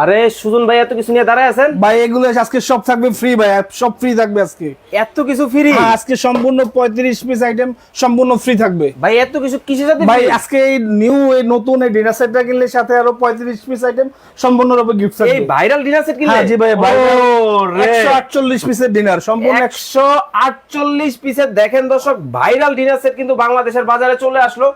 আরে সুজন ভাই এত কিছু নিয়ে দাঁড়ায় আছেন? ভাই এগুলো আজকে সব থাকবে ফ্রি ভাই সব ফ্রি থাকবে আজকে। এত কিছু ফ্রি হ্যাঁ, আজকে সম্পূর্ণ পঁয়ত্রিশ পিস আইটেম সম্পূর্ণ ফ্রি থাকবে। ভাই এত কিছু কিসের সাথে ভাই আজকে এই নিউ এই নতুন এই ডিনার সেটটা কিনলে সাথে আরও পঁয়ত্রিশ পিস আইটেম সম্পূর্ণ রূপে গিফট এই ভাইরাল ডিনার সেট কিনলে? হ্যাঁ জি ভাই। একশো আটচল্লিশ পিসের ডিনার সম্পূর্ণ একশো একশো আটচল্লিশ পিসের দেখেন দর্শক ভাইরাল ডিনার সেট কিন্তু বাংলাদেশের বাজারে চলে আসলো।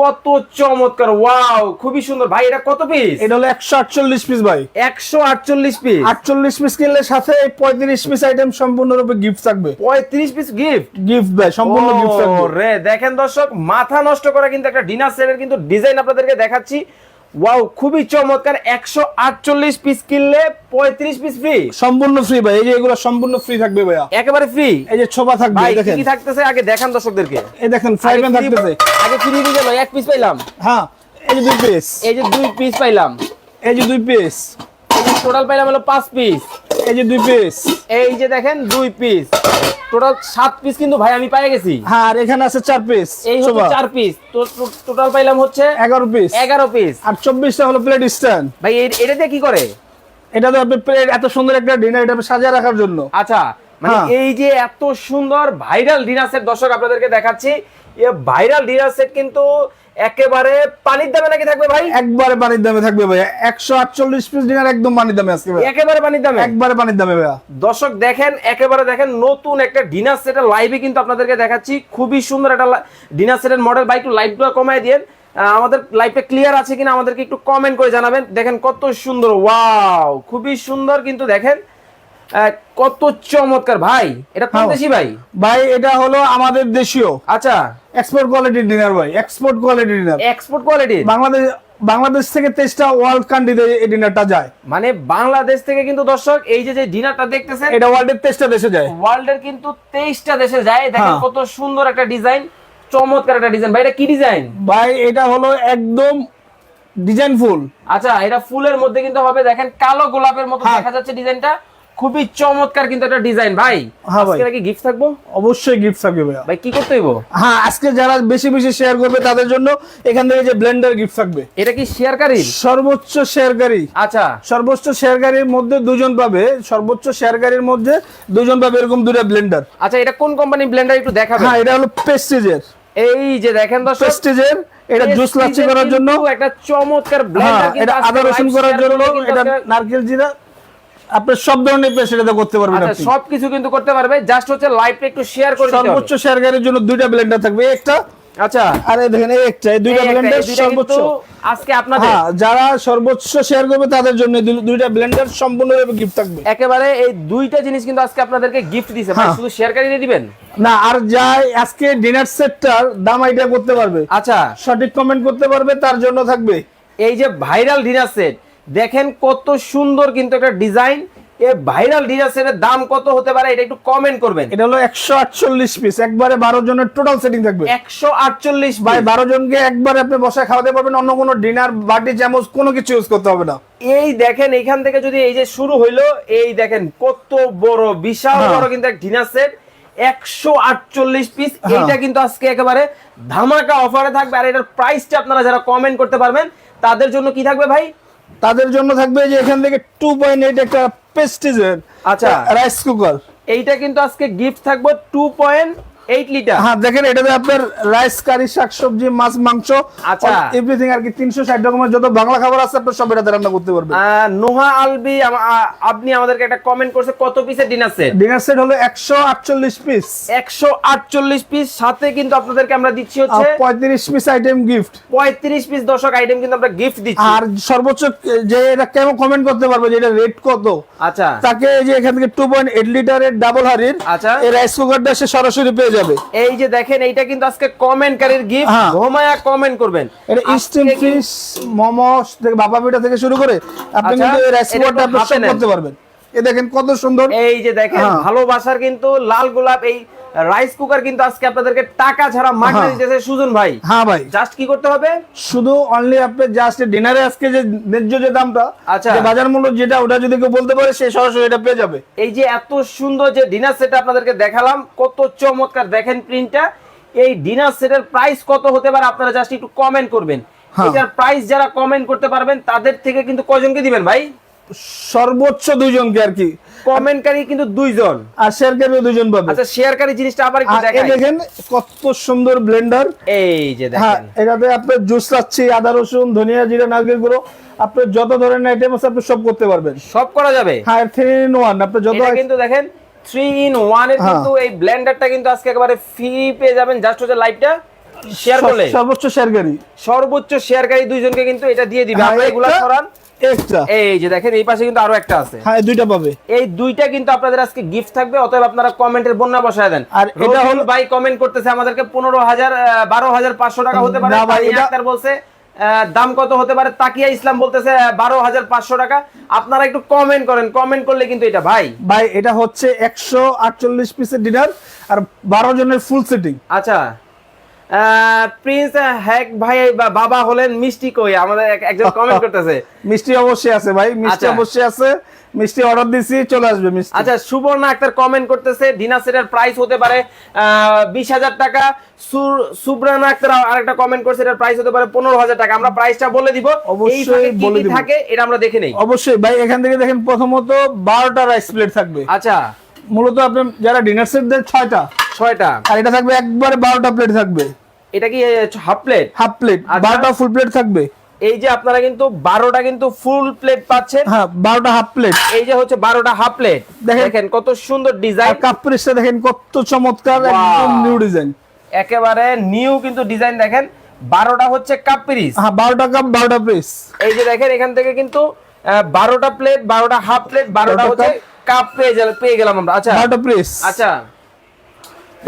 কত চমৎকার ওয়াও খুবই সুন্দর। ভাই এটা কত পিস এটা হলো একশো আটচল্লিশ পিস ভাই। একশো আটচল্লিশ পিস আটচল্লিশ পিস কিনলে সাথে পঁয়ত্রিশ পিস আইটেম সম্পূর্ণরূপে গিফট থাকবে। পঁয়ত্রিশ পিস গিফট গিফট ভাই সম্পূর্ণ গিফট থাকবে। রে দেখেন দর্শক মাথা নষ্ট করা কিন্তু একটা ডিনার সেটের কিন্তু ডিজাইন আপনাদেরকে দেখাচ্ছি। ওয়াও খুবই চমৎকার একশো আটচল্লিশ পিস কিনলে পঁয়ত্রিশ পিস ফ্রি সম্পূর্ণ ফ্রি ভাই এই যে এগুলো সম্পূর্ণ ফ্রি থাকবে ভাইয়া। একেবারে ফ্রি এই যে ছোপা থাকবে কি দেখেন। কি থাকতেছে? আগে দেখান দর্শকদেরকে। এই দেখেন ফ্রাই প্যান থাকতেছে। আগে ফ্রি দিয়ে গেল এক পিস পাইলাম। হ্যাঁ এই যে দুই পিস এই যে দুই পিস পাইলাম। এই যে দুই পিস টোটাল পাইলাম হলো পাঁচ পিস এই যে দুই পিস এই যে দেখেন দুই পিস টোটাল সাত পিস কিন্তু ভাই আমি পাই গেছি। হ্যাঁ আর এখানে আছে চার পিস এই হচ্ছে চার পিস টোটাল পাইলাম হচ্ছে এগারো পিস এগারো পিস আর চব্বিশটা হলো প্লেট স্ট্যান্ড ভাই এটা দিয়ে কি করে? এটা তো আপনি প্লেট এত সুন্দর একটা ডিনার এটা সাজিয়ে রাখার জন্য। আচ্ছা মানে হ্যাঁ। এই যে এত সুন্দর ভাইরাল ডিনার সেট দর্শক আপনাদেরকে দেখাচ্ছি এই ভাইরাল ডিনার সেট কিন্তু একেবারে পানির দামে নাকি থাকবে ভাই? একবারে পানির দামে থাকবে ভাই একশো আটচল্লিশ পিস ডিনার একদম পানির দামে আজকে একেবারে পানির দামে? একবারে পানির দামে ভাইয়া। দর্শক দেখেন একেবারে দেখেন নতুন একটা ডিনার সেটের লাইভে কিন্তু আপনাদেরকে দেখাচ্ছি। খুবই সুন্দর একটা ডিনার সেটের মডেল বা একটু লাইভটা কমায় দিয়েন। আহ, আমাদের লাইভটা ক্লিয়ার আছে কিনা আমাদেরকে একটু কমেন্ট করে জানাবেন। দেখেন কত সুন্দর ওয়াও খুবই সুন্দর কিন্তু দেখেন। কত চমৎকার। ভাই এটা কোন হ্যাঁ। দেশি ভাই? ভাই এটা হলো আমাদের দেশীয়। আচ্ছা। এক্সপোর্ট কোয়ালিটির ডিনার ভাই এক্সপোর্ট কোয়ালিটির dinner export quality Bangladesh Bangladesh থেকে তেইশটা ওয়ার্ল্ড কান্ট্রিতে এই ডিনারটা যায়। মানে বাংলাদেশ থেকে কিন্তু দর্শক এই যে যে ডিনারটা দেখতেছেন এটা ওয়ার্ল্ডের তেইশটা দেশে যায়। ওয়ার্ল্ডের কিন্তু তেইশটা দেশে যায়। দেখেন হ্যাঁ। কত সুন্দর একটা ডিজাইন চমৎকার একটা ডিজাইন ভাই এটা কি ডিজাইন ভাই এটা হলো একদম ডিজাইন ফুল আচ্ছা এটা ফুলের মধ্যে কিন্তু হবে দেখেন কালো গোলাপের মতো হ্যাঁ। দেখা যাচ্ছে ডিজাইনটা খুবই চমৎকার কিন্তু একটা ডিজাইন ভাই। হ্যাঁ ভাই। আজকে কি গিফট থাকব? অবশ্যই গিফট থাকবে ভাইয়া। ভাই কি করতে হইব? হ্যাঁ আজকে যারা বেশি বেশি শেয়ার করবে তাদের জন্য এখান থেকে যে ব্লেন্ডার গিফট থাকবে। এটা কি শেয়ারকারী সর্বোচ্চ শেয়ারকারী আচ্ছা। সর্বোচ্চ শেয়ারকারীর মধ্যে দুজন পাবে। সর্বোচ্চ শেয়ারকারীর মধ্যে দুজন পাবে এরকম দুটো ব্লেন্ডার আচ্ছা এটা কোন কোম্পানি ব্লেন্ডার একটু দেখাবেন? হ্যাঁ এটা হলো পেস্টিজের এই যে দেখেন দর্শক পেস্টিজের এটা জুস লাচ্ছি করার জন্য। একটা চমৎকার হ্যাঁ ব্লেন্ডার এটা আদা রসুন করার জন্য এটা নারকেল জিরা। আপনি সব ধরনের করতে পারবেন আচ্ছা সবকিছু কিন্তু করতে পারবে জাস্ট হচ্ছে লাইভটা একটু শেয়ার করে দিতে হবে। সর্বোচ্চ শেয়ারকারীর জন্য দুইটা ব্লেন্ডার থাকবে একটা আচ্ছা। আর দেখেন এই একটা এই দুইটা ব্লেন্ডার সর্বোচ্চ। আজকে আপনাদের। হ্যাঁ যারা সর্বোচ্চ শেয়ার করবে তাদের জন্য দুইটা ব্লেন্ডার সম্পূর্ণভাবে গিফট থাকবে। একেবারে এই দুইটা জিনিস কিন্তু আজকে আপনাদেরকে গিফট দিছে। ভাই হ্যাঁ। শুধু শেয়ারকারী দিয়ে দিবেন? না আর যাই আজকে ডিনার সেটটার দাম আইডিয়া করতে পারবে। আচ্ছা। সঠিক কমেন্ট করতে পারবে তার জন্য থাকবে। এই যে ভাইরাল ডিনার সেট দেখেন কত সুন্দর কিন্তু একটা ডিজাইন। এই ভাইরাল ডিনার সেটের দাম কত হতে পারে এটা একটু কমেন্ট করবেন। এটা হলো একশো আটচল্লিশ পিস একবারে বারো জনের টোটাল সেটিং থাকবে। একশো আটচল্লিশ ভাই বারো জনকে একবারে আপনি বসায় খাওয়াতে পারবেন অন্য কোনো ডিনার বাটি চামচ কোনো কিছু ইউজ করতে হবে না। এই দেখেন এখান থেকে যদি এই যে শুরু হইল এই দেখেন কত বড় বিশাল হ্যাঁ। বড় কিন্তু এক ডিনার সেট একশো আটচল্লিশ পিস হ্যাঁ। এইটা কিন্তু আজকে একেবারে ধামাকা অফারে থাকবে। আর এটার প্রাইসটা আপনারা যারা কমেন্ট করতে পারবেন তাদের জন্য কি থাকবে ভাই? তাদের জন্য থাকবে যে এখান থেকে টু পয়েন্ট এইট একটা পেস্টিজের আচ্ছা। রাইস কুকার এইটা কিন্তু আজকে গিফট থাকবে টু পয়েন্ট এইট লিটার হ্যাঁ দেখেন এটাতে আপনার রাইস কারি শাকসবজি মাছ মাংস আচ্ছা। এভরিথিং আর কি তিনশো ষাট রকমের যত বাংলা খাবার আছে আপনার সব এটাতে রান্না করতে পারবেন। নোহা আলবি আপনি আমাদেরকে একটা কমেন্ট করছে কত পিসের ডিনার সেট ডিনার সেট হলো একশো আটচল্লিশ পিস একশো আটচল্লিশ পিস সাথে কিন্তু আপনাদেরকে আমরা দিচ্ছি হচ্ছে পঁয়ত্রিশ পিস আইটেম গিফট পঁয়ত্রিশ পিস দর্শক আইটেম কিন্তু আমরা গিফট দিচ্ছি। আর সর্বোচ্চ যে এটা কেমন কমেন্ট করতে পারবে যে এটা রেট কত? আচ্ছা। তাকে এই যে এখান থেকে টু পয়েন্ট এইট লিটারের ডাবল হারির আচ্ছা। এই রাইস কুকারটা সে সরাসরি পেয়ে যাবে। এই যে দেখেন এইটা কিন্তু আজকে কমেন্টকারীর গিফট হোমায়া কমেন্ট করবেন। এটা স্টিম ফিশ মোমো থেকে বাবা পিঠা থেকে শুরু করে আপনি আচ্ছা, কিন্তু এই একটু আপনি। করতে পারবেন। এ দেখেন কত সুন্দর। এই যে দেখেন হ্যাঁ। ভালোবাসার কিন্তু লাল গোলাপ এই রাইস কুকার কিন্তু আজকে আপনাদেরকে টাকা ছাড়া মাগনা হ্যাঁ। দিতেছে সুজন ভাই। হ্যাঁ ভাই। জাস্ট কি করতে হবে? শুধু অনলি আপনি জাস্ট ডিনারে আজকে যে ন্যায্য যে দামটা আচ্ছা। যে বাজার মূল্য যেটা ওটা যদি কেউ বলতে পারে সে সরাসরি এটা পেয়ে যাবে। এই যে এত সুন্দর যে ডিনার সেট আপনাদেরকে দেখালাম কত চমৎকার। দেখেন প্রিন্টটা এই ডিনার সেটের প্রাইস কত হতে পারে আপনারা জাস্ট একটু কমেন্ট করবেন। হ্যাঁ। এটার প্রাইস যারা কমেন্ট করতে পারবেন তাদের থেকে কিন্তু কজনকে দিবেন ভাই? সর্বোচ্চ দুইজনকে আর কি। কমেন্টকারী কিন্তু দুইজন। আর শেয়ারকারীও দুজন পাবে। আচ্ছা শেয়ারকারী জিনিসটা আবার একটু আর এই দেখাই। দেখেন কত সুন্দর ব্লেন্ডার। এই যে হ্যাঁ এটাতে আপনার জুস রাখছি আদা রসুন ধনিয়া জিরা নারকেল গুঁড়ো। আপনার যত ধরনের আইটেম আছে আপনি সব করতে পারবেন। সব করা যাবে? হ্যাঁ থ্রি ইন ওয়ান আপনি যত কিন্তু দেখেন থ্রি ইন ওয়ানের হ্যাঁ। কিন্তু এই ব্লেন্ডারটা কিন্তু আজকে একেবারে ফ্রি পেয়ে যাবেন। জাস্ট হচ্ছে লাইভটা শেয়ার করলে। সর্বোচ্চ শেয়ারকারী। সর্বোচ্চ শেয়ারকারী দুইজনকে কিন্তু এটা দিয়ে দিবে। হ্যাঁ, আপনারা এগুলা সরান এই যে দেখেন এই পাশে কিন্তু আরও একটা আছে। হ্যাঁ দুইটা পাবে। এই দুইটা কিন্তু আপনাদের আজকে গিফট থাকবে অতএব আপনারা কমেন্টের বন্যা বসায় দেন। আর আর এটা এটা ভাই কমেন্ট করতেছে আমাদেরকে পনেরো হাজার বারো হাজার পাঁচশো টাকা হতে পারে। না ভাই, তানিয়া এটা- আক্তার বলছে আহ, দাম কত হতে পারে? তাকিয়া ইসলাম বলতেছে বারো হাজার পাঁচশো টাকা। আপনারা একটু কমেন্ট করেন কমেন্ট করলে কিন্তু এটা ভাই। ভাই এটা হচ্ছে একশো আটচল্লিশ পিসের ডিনার আর বারো জনের ফুল সেটিং আচ্ছা। প্রিন্স হ্যাক ভাই বা বাবা হলেন মিষ্টি কই? আমাদের একজন কমেন্ট করতেছে। মিষ্টি অবশ্যই আছে ভাই মিষ্টি আচ্ছা। অবশ্যই আছে। মিষ্টি অর্ডার দিছি চলে আসবে মিষ্টি। আচ্ছা সুবর্ণা আক্তার কমেন্ট করতেছে ডিনার সেটের প্রাইস হতে পারে বিশ হাজার টাকা। সুব্রানা আক্তার আরেকটা কমেন্ট করছে এটার প্রাইস হতে পারে পনেরো হাজার টাকা। আমরা প্রাইসটা বলে দিব। অবশ্যই বলে দিব। থাকে এটা আমরা দেখে নেই। অবশ্যই ভাই এখান থেকে দেখেন প্রথমত বারোটা রাইস প্লেট থাকবে। আচ্ছা। মূলত আপনি যারা ডিনার সেট দেন ছয়টা। ছয়টা। আর এটা থাকবে একবারে বারোটা প্লেট থাকবে। এটা কি হাফ প্লেট হাফ প্লেট। বারোটা ফুল প্লেট থাকবে। এই যে আপনারা কিন্তু বারোটা কিন্তু ফুল প্লেট পাচ্ছেন। হ্যাঁ বারোটা হাফ প্লেট এই যে হচ্ছে বারোটা হাফ প্লেট দেখেন। কত সুন্দর ডিজাইন কাপ দেখেন কত চমৎকার একদম নিউ ডিজাইন একেবারে নিউ কিন্তু ডিজাইন দেখেন। বারোটা হচ্ছে কাপ পিরিস হ্যাঁ বারোটা কাপ বারোটা পিস এই যে দেখেন এখান থেকে কিন্তু বারোটা প্লেট বারোটা হাফ প্লেট বারোটা হচ্ছে কাপ পেয়ে পেয়ে গেলাম আমরা। আচ্ছা। বারোটা পিস আচ্ছা।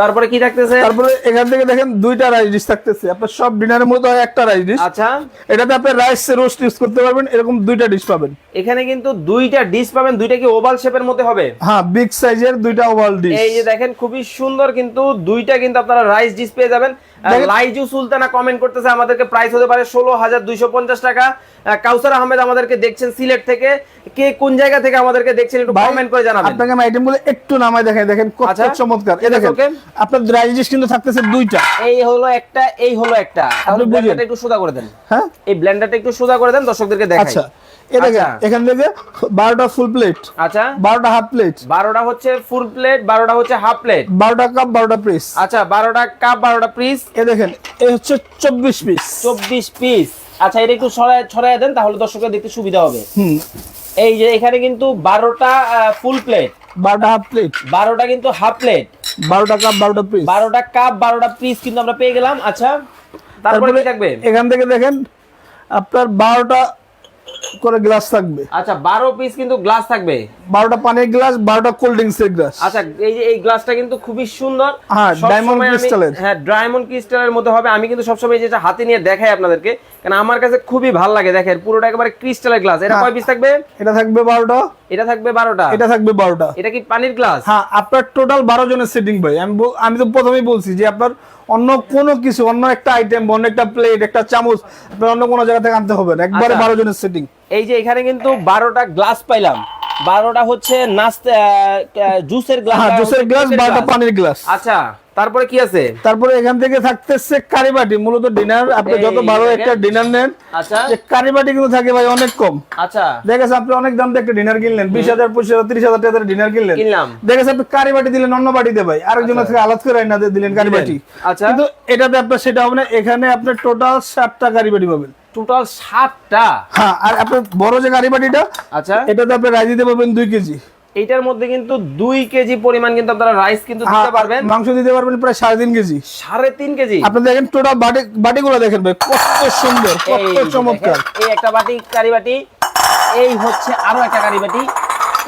তারপরে কি থাকতেছে? তারপরে এখান থেকে দেখেন দুইটা রাইস ডিশ থাকতেছে। আপনার সব ডিনারের মধ্যে হয় একটা রাইস ডিশ আচ্ছা। এটাতে আপনি রাইস রোস্ট ইউজ করতে পারবেন এরকম দুইটা ডিশ পাবেন। এখানে কিন্তু দুইটা ডিশ পাবেন দুইটা কি ওভাল শেপের মধ্যে হবে? হ্যাঁ বিগ সাইজের দুইটা ওভাল ডিশ এই যে দেখেন খুবই সুন্দর কিন্তু দুইটা কিন্তু আপনারা রাইস ডিশ পেয়ে যাবেন। লাইজু সুলতানা কমেন্ট করতেছে আমাদেরকে প্রাইস হতে পারে ষোলো হাজার দুইশো পঞ্চাশ টাকা। কাউসার আহমেদ আমাদেরকে দেখছেন সিলেট থেকে। কে কোন জায়গা থেকে আমাদেরকে দেখছেন একটু কমেন্ট করে জানাবেন। আপনাকে আমি আইটেমগুলো একটু নামাই দেখাই দেখেন কত আচ্ছা। চমৎকার। এই দেখেন আপনার ডিশ কিন্তু থাকতেছে দুইটা। এই হলো একটা এই হলো একটা। তাহলে। ব্লেন্ডারটা একটু সোজা করে দেন। হ্যাঁ? এই ব্লেন্ডারটা একটু সোজা করে দেন দর্শকদেরকে দেখাই। আচ্ছা। এখান থেকে বারোটা ফুল প্লেট আচ্ছা। বারোটা হাফ প্লেট বারোটা হচ্ছে ফুল প্লেট বারোটা হচ্ছে হাফ প্লেট বারোটা কাপ বারোটা পিস আচ্ছা বারোটা কাপ বারোটা পিস এ দেখেন এই হচ্ছে চব্বিশ পিস চব্বিশ পিস আচ্ছা এটা একটু ছড়ায় ছড়ায় দেন তাহলে দর্শকরা দেখতে সুবিধা হবে। হুম। এই যে এখানে কিন্তু বারোটা ফুল প্লেট বারোটা হাফ প্লেট বারোটা কিন্তু হাফ প্লেট বারোটা কাপ বারোটা পিস বারোটা কাপ বারোটা পিস কিন্তু আমরা পেয়ে গেলাম। আচ্ছা তারপরে কি থাকবে? এখান থেকে দেখেন আপনার বারোটা করে গ্লাস থাকবে। আচ্ছা বারো পিস কিন্তু গ্লাস থাকবে। বারোটা পানির গ্লাস বারোটা কোল্ড ড্রিঙ্কস এর গ্লাস। আচ্ছা এই যে এই গ্লাসটা কিন্তু খুবই সুন্দর। হ্যাঁ, ডায়মন্ড ক্রিস্টালের। হ্যাঁ ডায়মন্ড ক্রিস্টালের মধ্যে হবে। আমি কিন্তু সবসময় যেটা হাতে নিয়ে দেখাই আপনাদেরকে কারণ আমার কাছে খুবই ভালো লাগে দেখেন পুরোটা একেবারে ক্রিস্টালের গ্লাস। এটা হ্যাঁ। কয় পিস থাকবে? এটা থাকবে বারোটা। এটা থাকবে বারোটা। এটা থাকবে বারোটা। এটা কি পানির গ্লাস? হ্যাঁ আপনার টোটাল বারো জনের সেটিং ভাই। আমি আমি তো প্রথমেই বলছি যে আপনার অন্য কোনো কিছু অন্য একটা আইটেম অন্য একটা প্লেট একটা চামচ আপনার অন্য কোনো জায়গা থেকে আনতে হবে না। একবারে আচ্ছা। বারো জনের সেটিং এই যে এখানে কিন্তু বারোটা গ্লাস পাইলাম। বারোটা হচ্ছে নাস্তা জুসের গ্লাস জুসের গ্লাস বারোটা পানির গ্লাস আচ্ছা। তারপরে কি আছে? তারপরে এখান থেকে থাকতেছে কারিবাটি মূলত ডিনার আপনি যত ভালো একটা ডিনার নেন আচ্ছা। কারিবাটি কিন্তু থাকে ভাই অনেক কম। আচ্ছা। দেখেছে আপনি অনেক দাম দিয়ে একটা ডিনার কিনলেন বিশ হাজার পঁচিশ হাজার তিরিশ হাজার টাকার ডিনার কিনলেন। দেখেছে আপনি কারি বাটি দিলেন অন্য বাটিতে ভাই। আরেকজনের থেকে আলাদা করে না দিলেন কারিবাটি আচ্ছা। কিন্তু এটাতে আপনার সেটা হবে না এখানে আপনার টোটাল সাতটা কারিবাটি পাবেন। টোটাল সাতটা? হ্যাঁ আর আপনার বড় যে কারি বাটিটা আচ্ছা। এটাতে আপনি রাইস দিতে পারবেন দুই কেজি। এইটার মধ্যে কিন্তু দুই কেজি পরিমাণ কিন্তু আপনারা রাইস কিন্তু দিতে হ্যাঁ, পারবেন। মাংস দিতে পারবেন প্রায় সাড়ে তিন কেজি। সাড়ে তিন কেজি? আপনি দেখেন টোটাল বাটি বাটিগুলো দেখেন ভাই কত সুন্দর কত চমৎকার। এই একটা বাটি কারি বাটি এই হচ্ছে আরও একটা কারি বাটি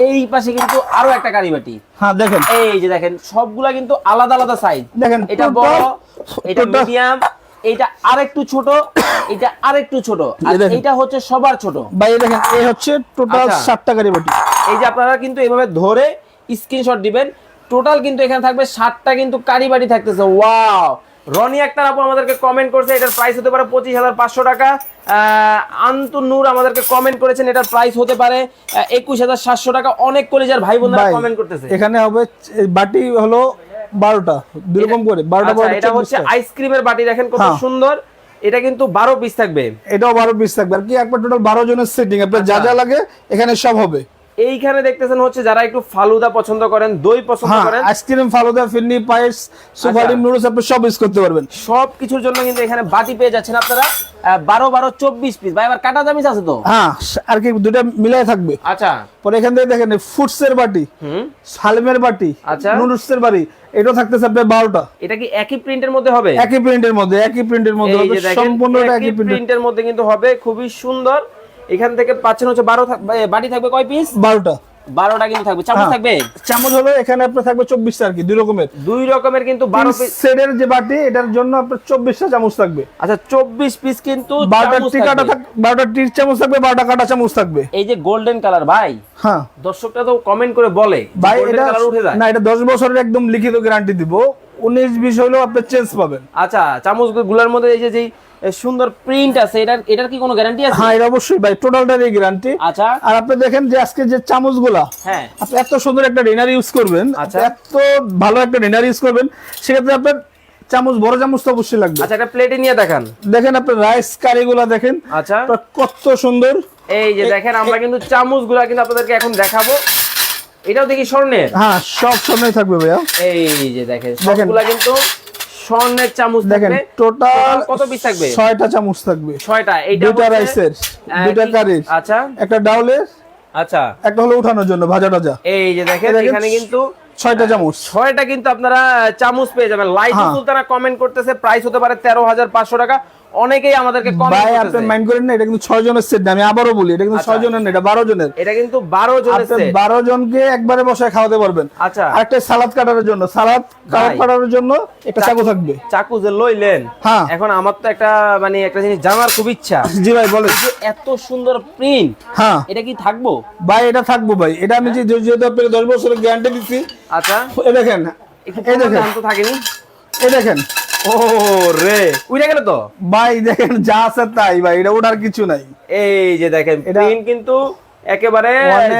এই পাশে কিন্তু আরও একটা কারি বাটি। হ্যাঁ দেখেন। এই যে দেখেন সবগুলা কিন্তু আলাদা আলাদা সাইজ দেখেন এটা বড় এটা মিডিয়াম এটা আরেকটু ছোট এটা আরেকটু ছোট। আর। এটা হচ্ছে সবার ছোট। ভাই দেখেন এই হচ্ছে টোটাল আচ্ছা। সাতটা কারি বাটি। এই যে আপনারা কিন্তু এইভাবে ধরে স্ক্রিনশট দিবেন। টোটাল কিন্তু এখানে থাকবে ষাটটা কিন্তু কারি বাটি থাকতেছে। ওয়াও রনি আক্তার আপু আমাদেরকে কমেন্ট করেছে এটার প্রাইস হতে পারে পঁচিশ হাজার পাঁচশো টাকা। আন্তু নূর আমাদেরকে কমেন্ট করেছেন এটার প্রাইস হতে পারে একুশ হাজার সাতশো টাকা। অনেক কলেজের ভাই বোনেরা কমেন্ট করতেছে। এখানে হবে বাটি হলো বারোটা দুই রকম করে বারোটা আচ্ছা, এটা হচ্ছে আইসক্রিমের বাটি দেখেন কত হ্যাঁ। সুন্দর। এটা কিন্তু বারো পিস থাকবে। এটাও বারো পিস থাকবে। আর কি একবার টোটাল বারো জনের সেটিং আপনার যা আচ্ছা। যা লাগে এখানে সব হবে। এইখানে দেখতেছেন হচ্ছে যারা একটু ফালুদা পছন্দ করেন দই পছন্দ হ্যাঁ করেন। আইসক্রিম ফালুদা ফিরনি পায়েস সুপারি নুডলস আপনি সব ইউজ করতে পারবেন। সব কিছুর জন্য কিন্তু এখানে বাটি পেয়ে যাচ্ছেন আপনারা বারো বারো চব্বিশ পিস ভাই আবার কাটা চামিচ আছে তো? হ্যাঁ আর কি দুটা মিলাই থাকবে। আচ্ছা। পরে এখান থেকে দেখেন ফুডস এর বাটি হুম। সালমের বাটি আচ্ছা। নুডলস এর বাটি এটাও থাকতেছে আপনার বারোটা। এটা কি একই প্রিন্টের মধ্যে হবে? একই প্রিন্টের মধ্যে একই প্রিন্টের মধ্যে সম্পূর্ণটা একই প্রিন্টের মধ্যে কিন্তু হবে খুবই সুন্দর। এখান থেকে পাচ্ছেন হচ্ছে বারো বাটি থাকবে কয় পিস বারোটা। বারোটা কিন্তু থাকবে। চামচ হ্যাঁ। থাকবে? চামচ হলো এখানে আপনার থাকবে চব্বিশটা আর কি দুই রকমের। দুই রকমের কিন্তু বারো সেটের যে বাটি এটার জন্য আপনার চব্বিশটা চামচ থাকবে। আচ্ছা চব্বিশ পিস কিন্তু বারোটা টি কাটা বারোটা টির চামচ থাকবে বারোটা কাটা চামচ থাকবে। এই যে গোল্ডেন কালার ভাই। হ্যাঁ। দর্শকটা তো কমেন্ট করে বলে ভাই এটা উঠে যায়। না এটা দশ বছরের একদম লিখিত গ্যারান্টি দিব। উনিশ বিশ হলেও আপনি চেঞ্জ পাবেন। আচ্ছা চামচগুলার মধ্যে এই যে যেই সুন্দর প্রিন্ট আছে এটার এটার কি কোনো গ্যারান্টি আছে? হ্যাঁ এটা অবশ্যই ভাই টোটালটারই গ্যারান্টি আচ্ছা। আর আপনি দেখেন যে আজকে যে চামচগুলা হ্যাঁ। আপনি এত সুন্দর একটা ডিনার ইউজ করবেন আচ্ছা। এত ভালো একটা ডিনার ইউজ করবেন সেক্ষেত্রে আপনার চামচ বড় চামচ তো অবশ্যই লাগবে। আচ্ছা একটা প্লেটে নিয়ে দেখান। দেখেন আপনার রাইস কারিগুলা দেখেন আচ্ছা। কত সুন্দর। এই যে দেখেন আমরা কিন্তু চামচগুলা কিন্তু আপনাদেরকে এখন দেখাবো। এটাও দেখি স্বর্ণের? হ্যাঁ সব সময় থাকবে ভাইয়া। এই যে দেখেন। সবগুলা কিন্তু স্বর্ণের চামচ দেখেন টোটাল কত পিস থাকবে? চামচ থাকবে। ছয়টা এইটা দুটা রাইসের দুটা কারির আচ্ছা। একটা ডাউলের আচ্ছা। একটা হলো উঠানোর জন্য ভাজা টাজা এই যে দেখেন দেখেন, এখানে কিন্তু ছয়টা চামচ। ছয়টা কিন্তু আপনারা চামচ পেয়ে যাবেন। লাইট হ্যাঁ। সুলতানা কমেন্ট করতেছে প্রাইস হতে পারে তেরো হাজার পাঁচশো টাকা। অনেকেই আমাদেরকে ভাই আপনি মাইন্ড করেন না এটা কিন্তু ছয় জনের সেট আমি আবারও বলি এটা কিন্তু আচ্ছা। ছয় জনের না এটা বারো জনের। এটা কিন্তু বারো জনের আপনি set। বারো জনকে একবারে বসায় খাওয়াতে পারবেন। আচ্ছা। আরেকটা সালাদ কাটার জন্য সালাদ কাটার জন্য একটা চাকু থাকবে। চাকু যে লইলেন হ্যাঁ। এখন আমার তো একটা মানে একটা জিনিস জানার খুব ইচ্ছা। জি ভাই বলেন। যে এত সুন্দর প্রিন্ট হ্যাঁ। এটা কি থাকব? ভাই এটা থাকব ভাই। এটা আমি যে যেহেতু আপনাকে দশ বছরের গ্যারান্টি দিচ্ছি আচ্ছা। এই দেখেন। এই দেখেন। তো থাকেনি। এই দেখেন। ও রে উড়ে গেল তো? ভাই দেখেন যা আছে তাই ভাই এটা ওটার কিছু নাই। এই যে দেখেন প্রিন্ট কিন্তু একেবারে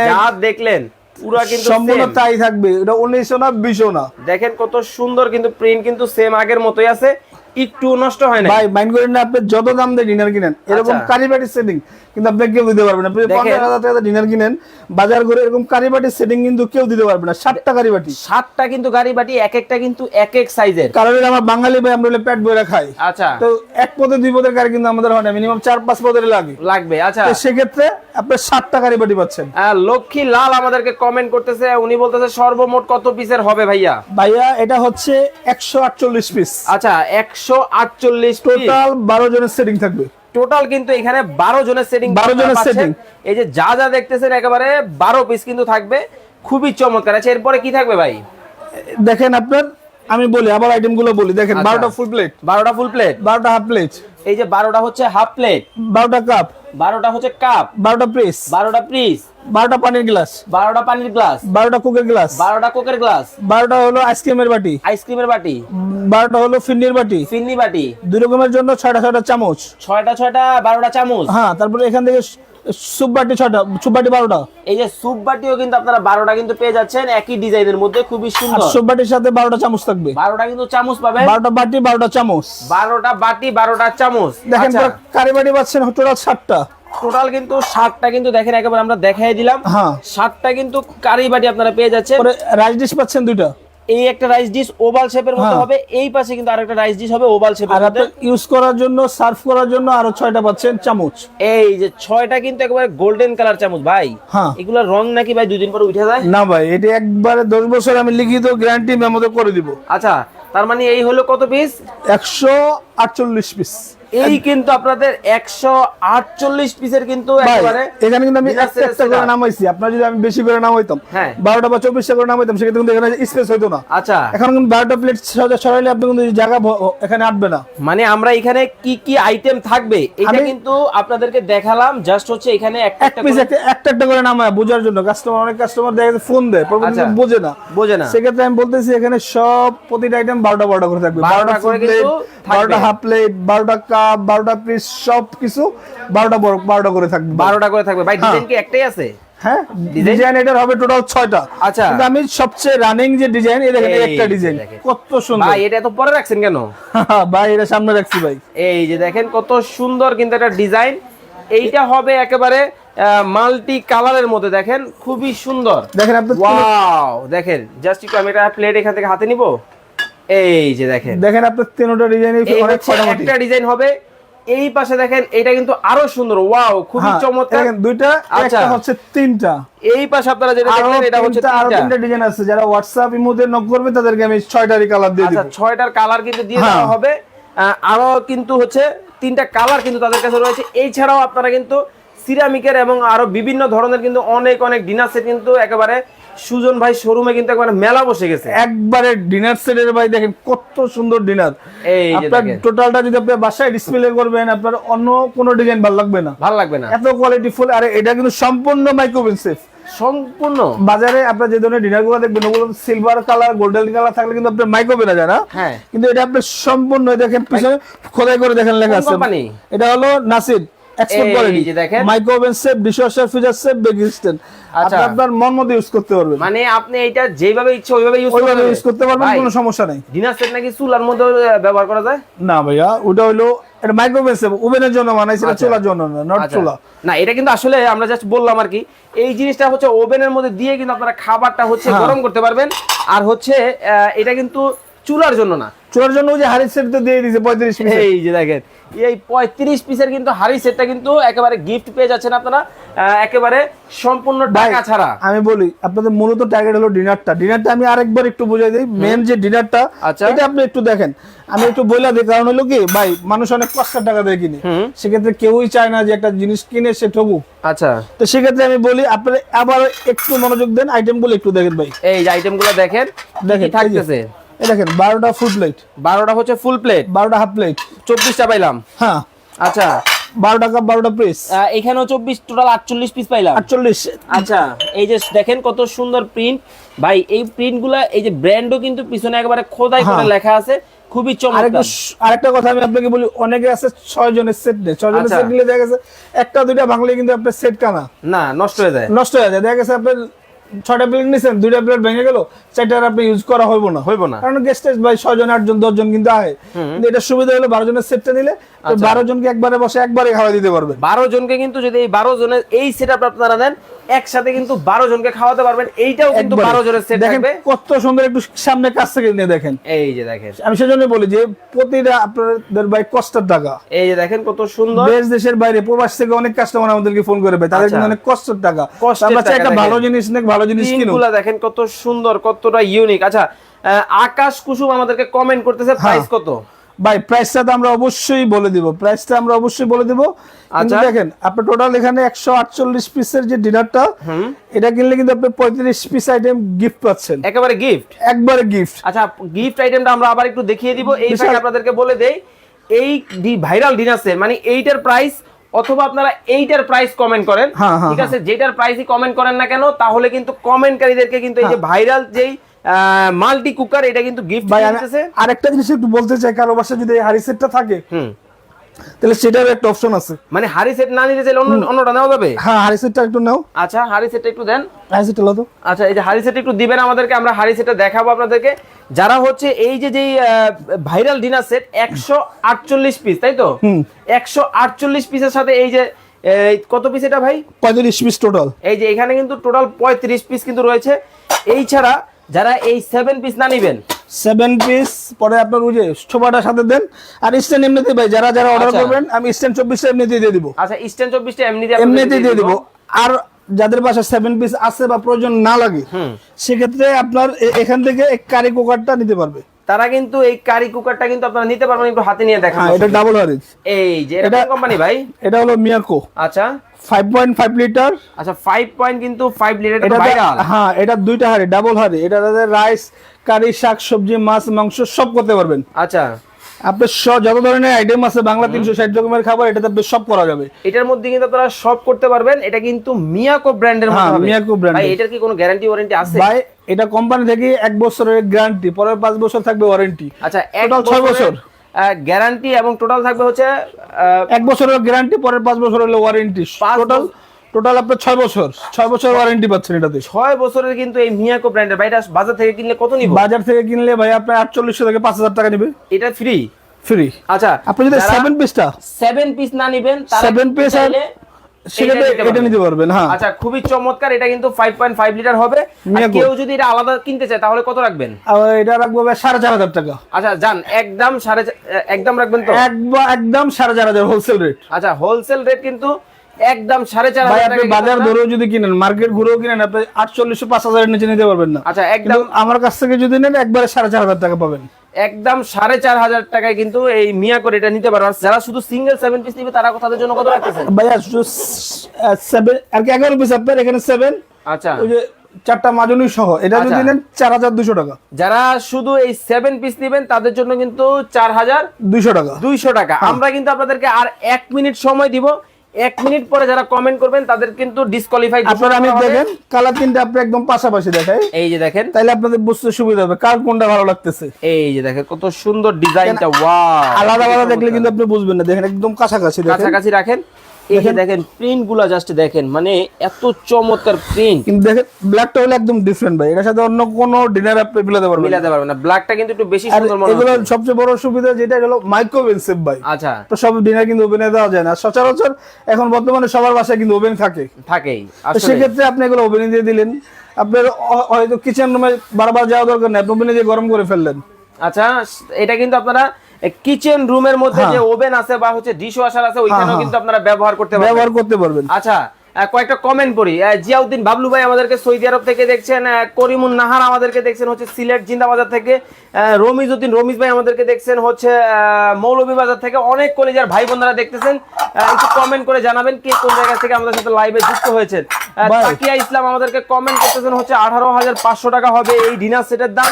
যা দেখলেন পুরা কিন্তু সম্পূর্ণ তাই থাকবে এটা উনিশশো না বিশো না। দেখেন কত সুন্দর কিন্তু প্রিন্ট কিন্তু সেম আগের মতোই আছে। একটু নষ্ট হয় না ভাই মাইন্ড করেন না আপনি যত দাম দিয়ে ডিনার কিনেন এরকম আচ্ছা। কারিবাটি সেটিং কিন্তু আপনি কেউ দিতে পারবেন আপনি। পঞ্চাশ হাজার টাকা ডিনার কিনেন বাজার করে এরকম কারিবাটি সেটিং কিন্তু কেউ দিতে পারবে না সাতটা কারিবাটি সাতটা কিন্তু গাড়ি বাটি এক একটা কিন্তু এক এক সাইজের কারণ এটা আমার বাঙালি ভাই আমরা পেট বইরা খাই। আচ্ছা। তো এক পদে দুই পদের গাড়ি কিন্তু আমাদের হয় না মিনিমাম চার পাঁচ পদের লাগে। লাগবে আচ্ছা। তো সেক্ষেত্রে আপনি সাতটা কারিবাটি পাচ্ছেন। লক্ষ্মী লাল আমাদেরকে কমেন্ট করতেছে উনি বলতেছে সর্বমোট কত পিসের হবে ভাইয়া? ভাইয়া এটা হচ্ছে একশো আটচল্লিশ পিস আচ্ছা একশো আটচল্লিশ টোটাল বারো জনের সেটিং থাকবে। টোটাল কিন্তু এখানে বারো জনের সেটিং 12 জনের সেটিং এই যে যা যা দেখতেছেন একেবারে বারো পিস কিন্তু থাকবে। খুবই চমৎকার। আছে এরপরে কি থাকবে ভাই? দেখেন আপনার আমি বলি আবার আইটেমগুলো বলি। দেখেন আচ্ছা। বারোটা ফুল প্লেট বারোটা ফুল প্লেট বারোটা হাফ প্লেট এই যে বারোটা হচ্ছে হাফ প্লেট। বারোটা কাপ। বারোটা হচ্ছে কাপ। বারোটা পিস বারোটা পিস বারোটা পানির গ্লাস। বারোটা পানির গ্লাস। বারোটা কুকের গ্লাস। বারোটা কোকের গ্লাস। বারোটা হলো আইসক্রিমের বাটি। আইসক্রিমের বাটি। বারোটা হলো ফিন্নির বাটি। ফিন্নি বাটি। দুই রকমের জন্য ছয়টা ছয়টা চামচ। ছয়টা ছয়টা বারোটা চামচ। হ্যাঁ তারপরে এখান থেকে সুপ বাটি ছয়টা সুপ বাটি বারোটা। এই যে স্যুপ বাটিও কিন্তু আপনারা বারোটা কিন্তু পেয়ে যাচ্ছেন একই ডিজাইনের মধ্যে খুবই সুন্দর। সুপ বাটির সাথে বারোটা চামচ থাকবে। বারোটা কিন্তু চামচ পাবেন। বারোটা বাটি বারোটা চামচ। বারোটা বাটি বারোটা চামচ। দেখেন আচ্ছা, কারি বাটি পাচ্ছেন টোটাল সাতটা টোটাল কিন্তু সাতটা কিন্তু দেখেন একেবারে আমরা দেখাই দিলাম। হ্যাঁ। সাতটা কিন্তু কারি বাটি আপনারা পেয়ে যাচ্ছেন। রাইস ডিশ পাচ্ছেন দুইটা। এই একটা রাইস ডিশ ওভাল শেপের মধ্যে হ্যাঁ। হবে এই পাশে কিন্তু আরেকটা রাইস ডিশ হবে ওভাল শেপের আর আপনি ইউজ করার জন্য সার্ভ করার জন্য আরও ছয়টা পাচ্ছেন চামচ। এই যে ছয়টা কিন্তু একেবারে গোল্ডেন কালার চামচ ভাই। হ্যাঁ। এগুলোর রং নাকি ভাই দুই দিন পরে উঠে যায়? না ভাই এটা একবারে দশ বছর আমি লিখিত গ্যারান্টি মেমোতে করে দিব। আচ্ছা তার মানে এই হলো কত পিস একশো আটচল্লিশ পিস এই কিন্তু আপনাদের একশো আটচল্লিশ পিসের কিন্তু একেবারে এখানে কিন্তু আমি একটা। করে নামাইছি আপনার যদি আমি বেশি করে নামাইতাম হ্যাঁ। বারোটা বা চব্বিশটা করে নামাইতাম সেক্ষেত্রে কিন্তু এখানে স্পেস হইতো না আচ্ছা এখন কিন্তু বারোটা প্লেট সরাইলে আপনি কিন্তু জায়গা এখানে আটবে না মানে আমরা এখানে কি কি আইটেম থাকবে এটা কিন্তু আপনাদেরকে দেখালাম জাস্ট হচ্ছে এখানে একটা একটা একটা করে নামায় বোঝার জন্য কাস্টমার অনেক কাস্টমার দেখা ফোন দেয় পরে আচ্ছা। বোঝে না বোঝে না সেক্ষেত্রে আমি বলতেছি এখানে সব প্রতিটা আইটেম বারোটা বারোটা করে থাকবে 12টা করে কিন্তু থাকবে। বারোটা হাফ প্লেট বারোটা কাপ বারোটা পিস সব কিছু বারোটা বারোটা করে থাকবে। বারোটা করে থাকবে। ভাই হ্যাঁ। ডিজাইন কি একটাই আছে? হ্যাঁ ডিজাইন এটার হবে টোটাল ছয়টা। আচ্ছা। কিন্তু আমি সবচেয়ে রানিং যে ডিজাইন এই দেখেন এই এই একটা ডিজাইন কত সুন্দর। ভাই এটা এত পরে রাখছেন কেন? ভাই এটা সামনে রাখছি ভাই। এই যে দেখেন কত সুন্দর কিন্তু ডিজাইন এইটা হবে একেবারে মাল্টি কালারের মধ্যে দেখেন খুবই সুন্দর। দেখেন আপনি ওয়াও দেখেন জাস্ট একটু আমি এটা প্লেট এখান থেকে হাতে নিব। এই যে দেখেন। দেখেন আপনার তিনটা ডিজাইন অনেক ফাটাফাটি একটা ডিজাইন হবে। এই পাশে দেখেন এটা কিন্তু আরও সুন্দর। ওয়াও খুবই হ্যাঁ, চমৎকার। দেখেন দুইটা আচ্ছা। একটা হচ্ছে তিনটা। এই পাশে আপনারা যেটা দেখলেন এটা হচ্ছে আরও তিনটা। ডিজাইন আছে। যারা ইমোতে নক করবে তাদেরকে আমি ছয়টারই কালার দিয়ে আচ্ছা দিব। ছয়টার কালার কিন্তু দিয়ে দেওয়া হ্যাঁ। হবে। আরও কিন্তু হচ্ছে তিনটা কালার কিন্তু তাদের কাছে রয়েছে। এছাড়াও আপনারা কিন্তু সিরামিকের এবং আরও বিভিন্ন ধরনের কিন্তু অনেক অনেক ডিনার সেট কিন্তু একেবারে সুজন ভাই শোরুমে কিন্তু একবারে মেলা বসে গেছে। একবারে ডিনার সেটের ভাই দেখেন কত সুন্দর ডিনার এই আপনার টোটালটা যদি আপনি বাসায় ডিসপ্লে করবেন আপনার অন্য কোনো ডিজাইন ভালো লাগবে না। ভালো লাগবে না। এত কোয়ালিটি ফুল আর এটা কিন্তু সম্পূর্ণ মাইক্রোওভেন সেফ সম্পূর্ণ। বাজারে আপনার যে ধরনের ডিনারগুলো দেখবেন ওগুলো সিলভার কালার গোল্ডেন কালার থাকলে কিন্তু আপনার মাইক্রোওভেনে যায় না। হ্যাঁ। কিন্তু এটা আপনি সম্পূর্ণ দেখেন পিছনে খোদাই করে দেখেন লেখা আছে। এটা হলো নাসির এক্সপোর্ট কোয়ালিটি যে দেখেন। Microwave safe dishwasher freezer safe baking stand আচ্ছা। আপনি আপনার মন মতো ইউজ করতে পারবেন মানে আপনি এটা যেভাবে ইচ্ছে ওইভাবে ইউজ ওইভাবে ইউজ করতে পারবেন কোনো সমস্যা নাই ডিনার সেট নাকি চুলার মধ্যে ব্যবহার করা যায় না ভাইয়া ওটা হলো এটা ওভেনের জন্য বানাইছে এটা আচ্ছা। চুলার জন্য না নট আচ্ছা। চুলা না এটা কিন্তু আসলে আমরা জাস্ট বললাম আর কি এই জিনিসটা হচ্ছে ওভেনের মধ্যে দিয়ে কিন্তু আপনারা খাবারটা হচ্ছে হ্যাঁ। গরম করতে পারবেন আর হচ্ছে এটা কিন্তু চুলার জন্য না জন্য যে সেট তো দিয়ে দিয়েছে পঁয়ত্রিশ পিস এই যে দেখেন এই পঁয়ত্রিশ পিসের কিন্তু সেটটা কিন্তু একেবারে গিফট পেয়ে যাচ্ছেন আপনারা একেবারে সম্পূর্ণ টাকা ছাড়া। আমি বলি আপনাদের মূলত টার্গেট হলো ডিনারটা ডিনারটা আমি আরেকবার একটু বুঝাই দিই। মেন যে ডিনারটা আচ্ছা। এটা আপনি একটু দেখেন। আমি একটু বইলা দিই কারণ হলো কি ভাই মানুষ অনেক কষ্টের টাকা দিয়ে কিনে। সেক্ষেত্রে কেউই চায় না যে একটা জিনিস কিনে সে ঠকুক আচ্ছা। তো সেক্ষেত্রে আমি বলি আপনারা আবার একটু মনোযোগ দেন আইটেমগুলো একটু দেখেন ভাই। এই আইটেমগুলো দেখেন দেখেন, দেখেন থাকতেছে? এই দেখেন বারোটা ফুড প্লেট বারোটা হচ্ছে ফুল প্লেট বারোটা হাফ প্লেট চব্বিশটা পাইলাম। হ্যাঁ। আচ্ছা। বারোটা কাপ বারোটা পিস এখানেও চব্বিশ টোটাল আটচল্লিশ পিস পাইলাম। আটচল্লিশ। আচ্ছা এই যে দেখেন কত সুন্দর প্রিন্ট ভাই এই প্রিন্টগুলা এই যে ব্র্যান্ডও কিন্তু পিছনে একেবারে খোদাই করে হ্যাঁ। লেখা আছে খুবই চমৎকার। আরেকটা কথা আমি আপনাকে বলি অনেকে আছে ছয় জনের সেট নেই ছয় জনের আচ্ছা। সেট নিলে দেখা গেছে একটা দুইটা ভাঙলে কিন্তু আপনার সেট কানা। না নষ্ট হয়ে যায়। নষ্ট হয়ে যায়। দেখা গেছে আপনার ছয়টা প্লেট নিছেন দুইটা প্লেট ভেঙে গেল চারটার আপনি ইউজ করা হইব না। হইব না। কারণ গেস্ট ভাই ছয় জন আট জন দশ জন কিন্তু আহে। কিন্তু এটা সুবিধা হলো বারো জনের সেটটা নিলে আচ্ছা। বারো জনকে একবারে বসে একবারে খাওয়া দিতে পারবে বারো জনকে কিন্তু যদি এই বারো জনের এই সেট আপনারা দেন একসাথে কিন্তু বারো জনকে খাওয়াতে পারবেন। এইটাও কিন্তু বারো জনের সেট থাকবে। কত সুন্দর একটু সামনে কাছ থেকে নিয়ে দেখেন। এই যে দেখেন। আমি সেজন্য বলি যে প্রতিটা আপনাদের ভাই কষ্টের টাকা। এই যে দেখেন কত সুন্দর। দেশ দেশের বাইরে প্রবাস থেকে অনেক কাস্টমার আমাদেরকে ফোন করে ভাই। তাদের আচ্ছা। কিন্তু অনেক কষ্টের টাকা। আমরা চাই একটা ভালো জিনিস নেক ভালো জিনিস কিনুন দেখেন কত সুন্দর কতটা ইউনিক আচ্ছা আকাশ কুসুম আমাদেরকে কমেন্ট করতেছে হ্যাঁ। প্রাইস কত? ভাই প্রাইসটা তো আমরা অবশ্যই বলে দিব। প্রাইসটা আমরা অবশ্যই বলে দিব। কিন্তু আচ্ছা। দেখেন আপনি টোটাল এখানে একশো আটচল্লিশ পিসের যে ডিনারটা এটা কিনলে কিন্তু আপনি পঁয়ত্রিশ পিস আইটেম গিফট পাচ্ছেন। একেবারে গিফট একবারে গিফট আচ্ছা গিফট আইটেমটা আমরা আবার একটু দেখিয়ে দিব। এই ফাঁকে আপনাদেরকে বলে দেই এই ভাইরাল ডিনার সেট মানে এইটার প্রাইস অথবা আপনারা এইটার প্রাইস কমেন্ট করেন। হ্যাঁ, হ্যাঁ, ঠিক আছে? যেটার প্রাইসই কমেন্ট করেন না কেন তাহলে কিন্তু কমেন্টকারীদেরকে কিন্তু এই যে হ্যাঁ। ভাইরাল যেই মাল্টি কুকার এটা কিন্তু গিফট ভাই আরেকটা জিনিস একটু বলতে চাই কারও বাসায় যদি এই হাড়ি সেটটা থাকে তাহলে সেটারও একটা অপশন আছে। মানে হাড়ি সেট না নিতে চাইলে অন্য অন্যটা নেওয়া যাবে? হ্যাঁ হাড়ি সেটটা একটু নাও। আচ্ছা হাড়ি সেটটা একটু দেন। হাড়ি সেটটা লো তো। আচ্ছা এই যে হাড়ি সেট একটু দিবেন আমাদেরকে আমরা হাড়ি সেটটা দেখাবো আপনাদেরকে। যারা হচ্ছে এই যে যেই ভাইরাল ডিনার সেট একশো আটচল্লিশ পিস তাই তো। একশো আটচল্লিশ পিসের সাথে এই যে কত পিস এটা ভাই? পঁয়ত্রিশ পিস টোটাল এই যে এখানে কিন্তু টোটাল পঁয়ত্রিশ পিস কিন্তু রয়েছে। এই ছাড়া যারা এই সেভেন পিস না নিবেন? সেভেন পিস পরে আপনার ওই যে ছোপাটার সাথে দেন। আর স্ট্যান্ড এমনিতে ভাই যারা যারা অর্ডার আচ্ছা। করবেন আমি স্ট্যান্ড চব্বিশটা এমনিতে দিয়ে দিব। আচ্ছা স্ট্যান্ড চব্বিশটা এমনি এমনিতে দিয়ে দিব। আর যাদের পাশে সেভেন পিস আছে বা প্রয়োজন না লাগে সেক্ষেত্রে আপনার এখান থেকে এক কারি কুকারটা নিতে পারবে। তারা কিন্তু এই কারি কুকারটা কিন্তু আপনারা নিতে পারবেন একটু হাতে নিয়ে দেখান হ্যাঁ এটা ডাবল হারিজ এই যে এটা কোম্পানি ভাই? এটা হলো মিয়াকো আচ্ছা। ফাইভ পয়েন্ট ফাইভ লিটার আচ্ছা 5 পয়েন্ট কিন্তু 5 লিটার এটা ভাইরাল হ্যাঁ এটা দুইটা হাড়ি ডাবল হাড়ি। এটা রাইস কারি শাক সবজি মাছ মাংস সব করতে পারবেন। আচ্ছা। আপনি যত ধরনের আইটেম আছে বাংলা তিনশো ষাট রকমের খাবার এটাতে আপনি সব করা যাবে। এটার মধ্যে কিন্তু আপনারা সব করতে পারবেন। এটা কিন্তু মিয়াকো ব্র্যান্ডের হ্যাঁ, মিয়াকো এটার কি কোনো গ্যারান্টি ওয়ারেন্টি আছে? ভাই এটা কোম্পানি থেকে এক বছরের গ্যারান্টি পরের পাঁচ বছর থাকবে ওয়ারেন্টি আচ্ছা এক ছয় বছর। গ্যারান্টি এবং টোটাল থাকবে হচ্ছে এক বছরের গ্যারান্টি পরের পাঁচ বছর হলো ওয়ারেন্টি টোটাল টোটাল আপনার ছয় বছর। ছয় বছর ওয়ারেন্টি পাচ্ছেন এটাতে। ছয় বছরের কিন্তু এই মিয়াকো ব্র্যান্ডের ভাই এটা বাজার থেকে কিনলে কত নিব? বাজার থেকে কিনলে ভাই আপনার আটচল্লিশশো থেকে পাঁচ হাজার টাকা নেবে। এটা ফ্রি ফ্রি আচ্ছা আপনি যদি সেভেন পিসটা সেভেন পিস না নিবেন চাইলে সেক্ষেত্রে এটা নিতে পারবেন। হ্যাঁ। আচ্ছা খুবই চমৎকার। এটা কিন্তু লিটার হবে। কেউ যদি এটা আলাদা কিনতে চায় তাহলে কত রাখবেন? এটা রাখব ভাই সাড়ে চার হাজার টাকা। আচ্ছা একদম সাড়ে একদম রাখবেন তো? একদম সাড়ে চার হাজার হোলসেল রেট আচ্ছা হোলসেল রেট কিন্তু একদম সাড়ে চার হাজার আপনি বাজার ধরেও যদি কিনেন মার্কেট ঘুরেও কিনেন আপনি আটচল্লিশশো পাঁচ হাজারের নিচে নিতে পারবেন না। আচ্ছা একদম আমার কাছ থেকে যদি নেন একবারে সাড়ে চার হাজার টাকা পাবেন। একদম সাড়ে চার হাজার টাকায় কিন্তু এই মিয়া করে এটা নিতে পারো আর যারা শুধু সিঙ্গেল সেভেন পিস নিবে তারা তাদের জন্য কত রাখতেছেন? ভাইয়া সেভেন আর কি এগারো পিস আপনার এখানে সেভেন আচ্ছা। ওই যে চারটা মাজনি সহ এটা যদি আচ্ছা। নেন চার হাজার দুশো টাকা। যারা শুধু এই সেভেন পিস নিবেন তাদের জন্য কিন্তু চার হাজার দুইশো টাকা। দুইশো টাকা। আমরা কিন্তু আপনাদেরকে আর এক মিনিট সময় দিব। এক মিনিট পরে যারা কমেন্ট করবেন তাদের কিন্তু ডিসকোয়ালিফাই আপনারা আমি দেখেন কালার তিনটা আপনি একদম পাশাপাশি দেখাই। এই যে দেখেন। তাহলে আপনাদের বুঝতে সুবিধা হবে কার কোনটা ভালো লাগতেছে। এই যে দেখেন কত সুন্দর ডিজাইনটা ওয়াও আলাদা আলাদা দেখলে কিন্তু আপনি বুঝবেন না দেখেন একদম কাছাকাছি দেখেন। কাছাকাছি রাখেন। এই যে দেখেন প্রিন্টগুলা জাস্ট দেখেন মানে এত চমৎকার প্রিন্ট কিন্তু দেখেন ব্ল্যাকটা হলো একদম ডিফারেন্ট ভাই। এটার সাথে অন্য কোনো ডিনার আপনি মিলাতে পারবেন না। মিলাতে পারবেন না। ব্ল্যাকটা কিন্তু একটু বেশি সুন্দর মনে এগুলো সবচেয়ে বড় সুবিধা যেটা হলো মাইক্রোওয়েভ সেভ ভাই। আচ্ছা। তো সব ডিনার কিন্তু ওভেনে দেওয়া যায় না। সচরাচর এখন বর্তমানে সবার বাসায় কিন্তু ওভেন থাকে। থাকেই সেক্ষেত্রে আপনি এগুলো ওভেনে দিয়ে দিলেন। আপনার হয়তো কিচেন রুমে বারবার যাওয়া দরকার নেই। আপনি ওভেনে দিয়ে গরম করে ফেললেন। আচ্ছা এটা কিন্তু আপনারা কিচেন রুমের মধ্যে হ্যাঁ। যে ওভেন আছে বা হচ্ছে ডিশ ওয়াশার আছে ওইখানেও হ্যাঁ। কিন্তু আপনারা ব্যবহার করতে পারবেন ব্যবহার করতে পারবেন আচ্ছা কয়েকটা কমেন্ট পড়ি জিয়াউদ্দিন বাবলু ভাই আমাদেরকে সৌদি আরব থেকে দেখছেন করিমুন নাহার আমাদেরকে দেখছেন হচ্ছে সিলেট জিন্দাবাজার থেকে আহ, রমিজ ভাই আমাদেরকে দেখছেন হচ্ছে মৌলভীবাজার থেকে অনেক কলেজের ভাই বোনেরা দেখতেছেন একটু কমেন্ট করে জানাবেন কে কোন জায়গা থেকে আমাদের সাথে লাইভে যুক্ত হয়েছেন। তাকিয়া ইসলাম আমাদেরকে কমেন্ট করতেছেন হচ্ছে আঠারো হাজার পাঁচশো টাকা হবে এই ডিনার সেটের দাম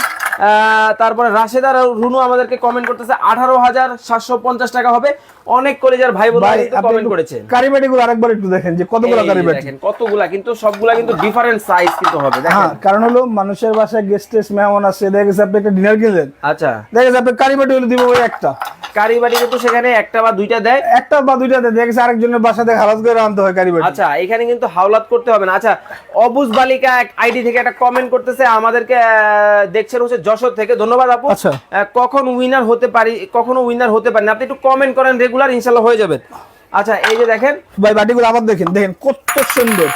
তারপরে রাশেদা রুনু আমাদেরকে কমেন্ট করতেছে আঠারো হাজার সাতশো পঞ্চাশ টাকা হবে। অনেক কলেজের ভাই কিন্তু কমেন্ট করেছেন কারিবাটি গুলো আরেকবার একটু দেখেন যে কতগুলো কারিবাটি দেখেন কতগুলা কিন্তু সবগুলা কিন্তু ডিফারেন্ট সাইজ কিন্তু হবে দেখেন। হ্যাঁ কারণ হলো মানুষের বাসায় গেস্ট টেস্ট মেহমান আসছে দেখা গেছে আপনি একটা ডিনার কিনলেন আচ্ছা। দেখা গেছে আপনি কারিবাটি হলে দিব ওই একটা। কারি বাড়ি কিন্তু সেখানে একটা বা দুইটা দেয়। একটা বা দুইটা দেয়, দেখা গেছে আরেকজনের বাসা থেকে হালাত করে আনতে হয় কারিবাটি আচ্ছা এখানে কিন্তু হাওলাত করতে হবে না। আচ্ছা অবুজ বালিকা এক আইডি থেকে একটা কমেন্ট করতেছে আমাদেরকে দেখছেন হচ্ছে যশোর থেকে। ধন্যবাদ আপু। আচ্ছা। কখন উইনার হতে পারি কখনো উইনার হতে পারি না। আপনি একটু কমেন্ট করেন রেগুলার ইনশাল্লাহ হয়ে যাবে। আচ্ছা এই যে দেখেন। ভাই বাটিগুলো আবার দেখেন। দেখেন কত সুন্দর।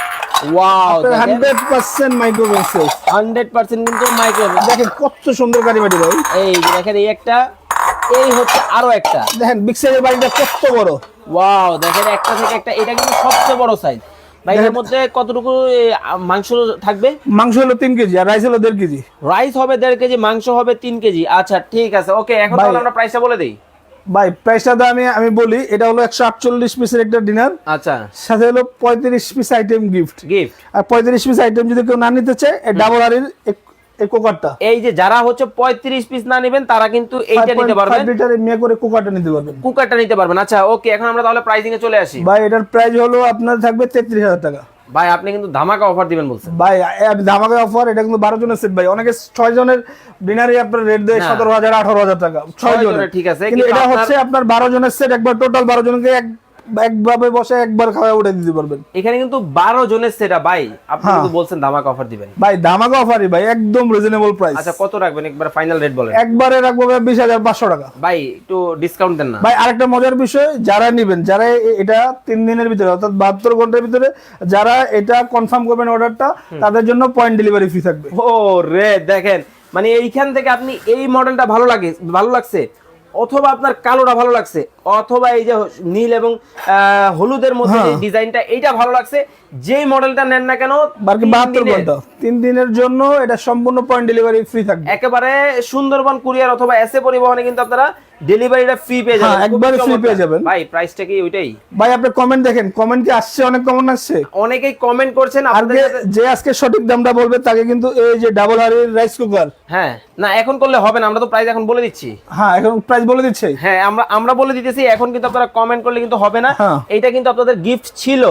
Wow hundred percent microwave safe hundred percent কিন্তু মাইক্রো দেখেন কত সুন্দর ভাই। এই দেখেন এই একটা এই হচ্ছে আরও একটা। দেখেন বিগ সাইজের বাড়িটা কত বড়। ওয়াও দেখেন একটা থেকে একটা এটা কিন্তু সবচেয়ে বড় সাইজ ভাই এর মধ্যে কতটুকু মাংস থাকবে? মাংস হলো তিন কেজি আর রাইস হলো দেড় কেজি। রাইস হবে দেড় কেজি মাংস হবে তিন কেজি। আচ্ছা ঠিক আছে ওকে এখন তাহলে আমরা প্রাইসটা বলে দিই। ভাই প্রাইসটা তো আমি আমি বলি এটা হলো একশো আটচল্লিশ পিসের একটা ডিনার আচ্ছা। সাথে হলো পঁয়ত্রিশ পিস আইটেম গিফট গিফট আর পঁয়ত্রিশ পিস আইটেম যদি কেউ না নিতে চায় ডাবল আরির এই কুকারটা? এই যে যারা হচ্ছে পঁয়ত্রিশ পিস না নেবেন তারা কিন্তু এইটা নিতে পারবেন। মেয়ে করে কুকারটা নিতে পারবেন। কুকারটা নিতে পারবেন। আচ্ছা ওকে এখন আমরা তাহলে প্রাইসিং এ চলে আসি। ভাই এটার প্রাইস হলো আপনার থাকবে তেত্রিশ হাজার টাকা। ভাই আপনি কিন্তু ধামাকা অফার দিবেন বলছেন। ভাই ধামাকা অফার এটা কিন্তু বারো জনের সেট ভাই। অনেকে ছয় জনের ডিনারে আপনার রেট দেয় সতেরো হাজার আঠারো হাজার টাকা। ছয় জনের। ঠিক আছে, কিন্তু এটা হচ্ছে আপনার বারো জনের সেট একবার টোটাল বারো জনকে এক একভাবে বসে একবার খাওয়া উঠে দিতে পারবেন। এখানে কিন্তু বারো জনের সেটা ভাই। আপনি হ্যাঁ। কিন্তু বলছেন ধামাকা অফার দিবেন। ভাই ধামাকা অফারই ভাই একদম রিজনেবল প্রাইস আচ্ছা কত রাখবেন? একবার ফাইনাল রেট বলেন। একবারে রাখব ভাই বিশ হাজার পাঁচশো টাকা। ভাই একটু ডিসকাউন্ট দেন না। ভাই আরেকটা মজার বিষয় যারা নিবেন যারা এটা তিন দিনের ভিতরে অর্থাৎ বাহাত্তর ঘণ্টার ভিতরে যারা এটা কনফার্ম করবেন অর্ডারটা তাদের জন্য পয়েন্ট ডেলিভারি ফি থাকবে। ও রে দেখেন মানে এইখান থেকে আপনি এই মডেলটা ভালো লাগে ভালো লাগছে অথবা আপনার কালোটা ভালো লাগছে অথবা এই যে নীল এবং হলুদের মধ্যে যে হ্যাঁ। ডিজাইনটা এইটা ভালো লাগছে। যেই মডেলটা নেন না কেন বাহাত্তর দিনের। ঘণ্টা। তিন দিনের জন্য এটা সম্পূর্ণ পয়েন্ট ডেলিভারি ফ্রি থাকবে। একেবারে সুন্দরবন কুরিয়ার অথবা এসে পরিবহনে কিন্তু আপনারা ডেলিভারিটা ফ্রি পেয়ে যাবেন। হ্যাঁ, একবারে চমৎকার। পেয়ে যাবেন। ভাই প্রাইসটা কি ওইটাই? ভাই আপনি কমেন্ট দেখেন। কমেন্ট কি আসছে? অনেক কমেন্ট আসছে। অনেকেই কমেন্ট করছেন আপনাদের যে- আজকে সঠিক দামটা বলবে তাকে কিন্তু এই যে ডাবল হারের রাইস কুকার হ্যাঁ। না এখন করলে হবে না আমরা তো প্রাইস এখন বলে দিচ্ছি। হ্যাঁ এখন প্রাইস বলে দিচ্ছে। হ্যাঁ আমরা আমরা বলে দিতেছি এখন কিন্তু আপনারা কমেন্ট করলে কিন্তু হবে না। এটা কিন্তু আপনাদের গিফট ছিল।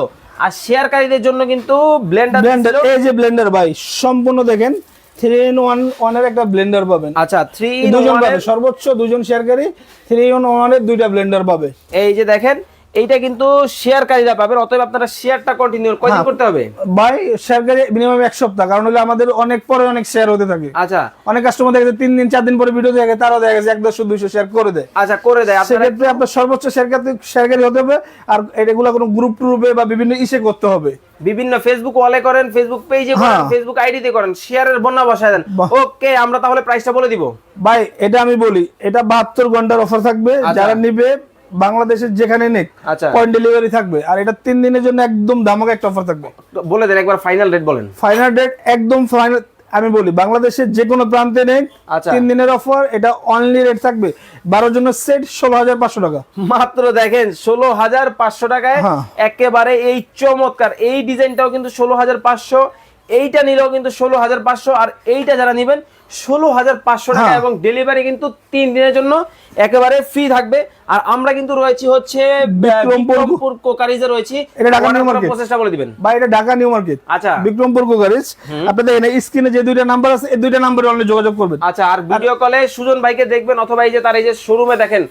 আর শেয়ারকারীদের জন্য কিন্তু ব্লেন্ডার ব্লেন্ডার এই যে ব্লেন্ডার ভাই সম্পূর্ণ দেখেন থ্রি ইন ওয়ান ওয়ানের একটা ব্লেন্ডার পাবেন। আচ্ছা থ্রি দুজন পাবে সর্বোচ্চ দুজন শেয়ারকারী থ্রি ইন ওয়ানের দুইটা ব্লেন্ডার পাবে। এই যে দেখেন এইটা কিন্তু শেয়ারকারীরা পাবেন অতএব আপনারা শেয়ারটা কন্টিনিউ কয়দিন হ্যাঁ। করতে হবে ভাই শেয়ার করে মিনিমাম এক সপ্তাহ কারণ হলে আমাদের অনেক পরে অনেক শেয়ার হতে থাকে আচ্ছা অনেক কাস্টমার দেখে তিন দিন চার দিন পরে ভিডিও দেখে তারাও দেখা গেছে এক দেড়শো দুইশো শেয়ার করে দেয় আচ্ছা করে দেয় সেক্ষেত্রে আপনার সর্বোচ্চ শেয়ারকারী শেয়ারকারী হতে হবে আর এগুলো কোনো গ্রুপ ট্রুপে বা বিভিন্ন ইসে করতে হবে বিভিন্ন ফেসবুক ওয়ালে করেন ফেসবুক পেজে করেন হ্যাঁ। ফেসবুক আইডিতে করেন শেয়ারের বন্যা বসায় দেন। ওকে আমরা তাহলে প্রাইসটা বলে দিব ভাই এটা আমি বলি এটা বাহাত্তর ঘণ্টার অফার থাকবে আচ্ছা। যারা নিবে বাংলাদেশের যেখানে নেক আচ্ছা। পয়েন্ট ডেলিভারি থাকবে। আর এটা তিন দিনের জন্য একদম দামাকা একটা অফার থাকবে। বলে দেন একবার ফাইনাল রেট বলেন। ফাইনাল ডেট একদম ফাইনাল আমি বলি বাংলাদেশের যে কোনো প্রান্তে নেই আচ্ছা। তিন দিনের অফার এটা অনলি রেট থাকবে। বারোর জন্য সেট ষোলো হাজার পাঁচশো টাকা। মাত্র দেখেন ষোলো হাজার পাঁচশো টাকায় হ্যাঁ। একেবারে এই চমৎকার এই ডিজাইনটাও কিন্তু ষোলো হাজার পাঁচশো এইটা নিলেও কিন্তু ষোলো হাজার পাঁচশো আর এইটা যারা নেবেন ষোলো হাজার পাঁচশো টাকা হ্যাঁ। এবং ডেলিভারি কিন্তু তিন দিনের জন্য একেবারে ফ্রি থাকবে। আর আমরা কিন্তু রয়েছি হচ্ছে বিক্রমপুর- কোকারিজে রয়েছি। এটা ঢাকা নিউ মার্কেট। প্রসেসটা বলে দিবেন। এটা ঢাকা নিউ মার্কেট। আচ্ছা। বিক্রমপুর কুকারিজ। আপনি দেখেন স্ক্রিনে যে দুইটা নাম্বার আছে এই দুইটা নাম্বারে যোগাযোগ করবেন। আচ্ছা আর ভিডিও কলে সুজন ভাইকে দেখবেন অথবা এই যে তার এই যে শোরুমে দেখেন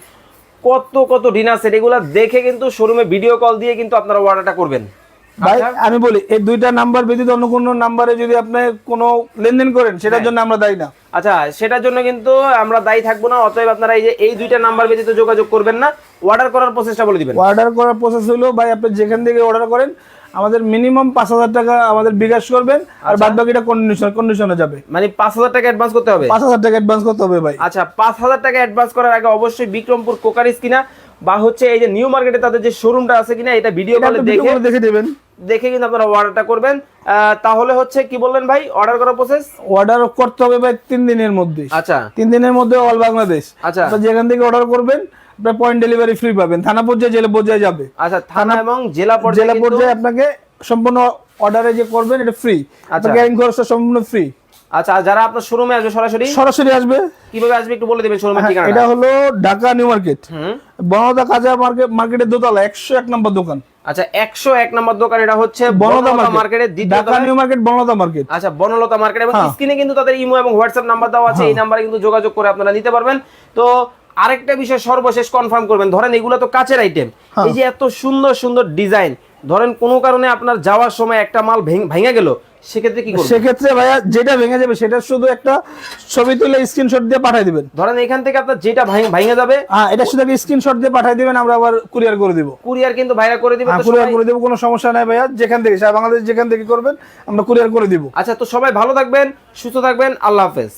কত কত ডিনার সেট এগুলো দেখে কিন্তু শোরুমে ভিডিও কল দিয়ে কিন্তু আপনারা অর্ডারটা করবেন। ভাই। আমি বলি এই দুইটা নাম্বার ব্যতীত অন্য কোনো নাম্বারে যদি আপনি কোনো লেনদেন করেন হ্যাঁ। সেটার জন্য আমরা দায়ী না আচ্ছা সেটার জন্য কিন্তু আমরা দায়ী থাকব না অতএব আপনারা এই যে এই দুইটা নাম্বার ব্যতীত যোগাযোগ করবেন না অর্ডার করার প্রসেসটা বলে দিবেন অর্ডার করার প্রসেস হলো ভাই আপনি যেখান থেকে অর্ডার করেন আমাদের মিনিমাম পাঁচ হাজার টাকা আমাদের বিকাশ করবেন। আর বাদ বাকিটা কন্ডিশন কন্ডিশনে যাবে মানে পাঁচ হাজার টাকা অ্যাডভান্স করতে হবে পাঁচ হাজার টাকা অ্যাডভান্স করতে হবে ভাই আচ্ছা পাঁচ হাজার টাকা অ্যাডভান্স করার আগে অবশ্যই বিক্রমপুর কোকারিস কিনা বা হচ্ছে এই যে নিউ মার্কেটে তাদের যে শোরুমটা আছে কিনা এটা ভিডিও কলে দেখে দেখে দেবেন। দেখে কিন্তু আপনারা অর্ডারটা করবেন। তাহলে হচ্ছে কি বললেন ভাই? অর্ডার করার প্রসেস অর্ডার করতে হবে ভাই তিন দিনের মধ্যে। আচ্ছা। তিন দিনের মধ্যে অল বাংলাদেশ আচ্ছা। যেখান থেকে অর্ডার করবেন আপনার পয়েন্ট ডেলিভারি ফ্রি পাবেন। থানা পর্যায়ে জেলা পর্যায়ে যাবে। আচ্ছা থানা এবং জেলা জেলা পর্যায়ে কিন্তু- পর্যায়ে আপনাকে সম্পূর্ণ অর্ডারে যে করবেন এটা ফ্রি আচ্ছা। ক্যারিং খরচটা সম্পূর্ণ ফ্রি আচ্ছা যারা আপনার শোরুমে আসবে সরাসরি? সরাসরি আসবে। কীভাবে আসবে একটু বলে দিবেন শোরুমের হ্যাঁ, ঠিকানা এটা হলো ঢাকা নিউ মার্কেট। বনদা কাজা মার্কেট মার্কেটের দোতলা একশো এক নম্বর দোকান। আচ্ছা একশো এক নম্বর দোকান এটা হচ্ছে বনদা মার্কেটের দ্বিতীয় ঢাকা নিউ মার্কেট বনদা মার্কেট। আচ্ছা বনলতা মার্কেট। এবং হ্যাঁ। স্ক্রিনে কিন্তু তাদের ইমো এবং হোয়াটসঅ্যাপ নাম্বার দেওয়া আছে এই নাম্বারে কিন্তু যোগাযোগ করে আপনারা নিতে পারবেন। তো আরেকটা বিষয় সর্বশেষ কনফার্ম করবেন। ধরেন এগুলো তো কাচের আইটেম হ্যাঁ। এই যে এত সুন্দর সুন্দর ডিজাইন ধরেন কোনো কারণে আপনার যাওয়ার সময় একটা মাল ভেঙে গেল সেক্ষেত্রে কি সেক্ষেত্রে ভাইয়া যেটা ভেঙে যাবে সেটা শুধু একটা ছবি তুলে স্ক্রিনশট দিয়ে পাঠিয়ে দিবেন। ধরেন এখান থেকে আপনার যেটা ভেঙে যাবে হ্যাঁ এটা শুধু আপনি স্ক্রিনশট দিয়ে পাঠিয়ে দিবেন আমরা আবার কুরিয়ার করে দিব। কুরিয়ার কিন্তু ভাইরা করে দিবেন হ্যাঁ কুরিয়ার করে দেবো কোনো সমস্যা নাই ভাইয়া যেখান থেকে সারা বাংলাদেশ যেখান থেকে করবেন আমরা কুরিয়ার করে দিব। আচ্ছা তো সবাই ভালো থাকবেন সুস্থ থাকবেন আল্লাহ হাফেজ।